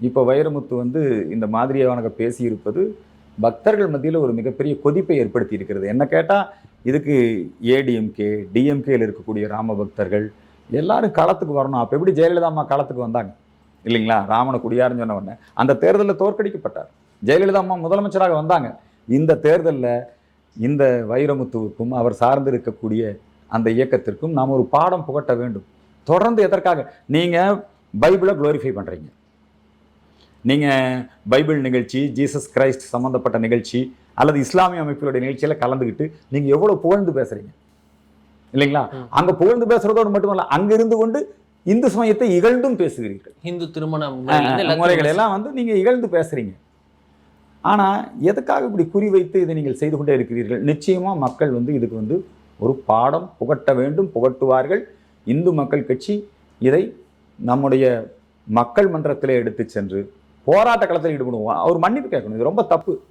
இப்போ வைரமுத்து வந்து இந்த மாதிரியான பேசியிருப்பது பக்தர்கள் மத்தியில் ஒரு மிகப்பெரிய கொதிப்பை ஏற்படுத்தி இருக்கிறது என்ன கேட்டால் இதுக்கு ஏடிஎம்கே டிஎம்கேயில் இருக்கக்கூடிய ராம பக்தர்கள் எல்லாரும் களத்துக்கு வரணும். அப்போ எப்படி ஜெயலலிதா அம்மா களத்துக்கு வந்தாங்க? இல்லைங்களா? ராமனை குடியாருன்னு சொன்ன உடனே. அந்த தேர்தலில் தோற்கடிக்கப்பட்டார். ஜெயலலிதா அம்மா முதலமைச்சராக வந்தாங்க. இந்த தேர்தலில் இந்த வைரமுத்துவுக்கும் அவர் சார்ந்து இருக்கக்கூடிய அந்த இயக்கத்திற்கும் நாம் ஒரு பாடம் புகட்ட வேண்டும். தொடர்ந்து எதற்காக? நீங்கள் பைபிளை க்ளோரிஃபை பண்ணுறீங்க நீங்கள் பைபிள் நிகழ்ச்சி ஜீசஸ் கிரைஸ்ட் சம்மந்தப்பட்ட நிகழ்ச்சி அல்லது இஸ்லாமிய அமைப்புகளுடைய நிகழ்ச்சியில் கலந்துக்கிட்டு நீங்கள் எவ்வளோ புகழ்ந்து பேசுகிறீங்க இல்லைங்களா. அங்கே புகழ்ந்து பேசுறதோடு மட்டுமல்ல அங்க இருந்து கொண்டு இந்து சமயத்தை இகழ்ந்தும் பேசுகிறீர்கள். ஹிந்து திருமண முறைகளை எல்லாம் வந்து நீங்க இகழ்ந்து பேசுறீங்க. ஆனா எதுக்காக இப்படி குறிவைத்து இதை நீங்கள் செய்து கொண்டே இருக்கிறீர்கள்? நிச்சயமா மக்கள் வந்து இதுக்கு வந்து ஒரு பாடம் புகட்ட வேண்டும் புகட்டுவார்கள். இந்து மக்கள் கட்சி இதை நம்முடைய மக்கள் மன்றத்திலே எடுத்து சென்று போராட்ட களத்தில் ஈடுபடுவோம். அவர் மன்னிப்பு கேட்கணும். இது ரொம்ப தப்பு.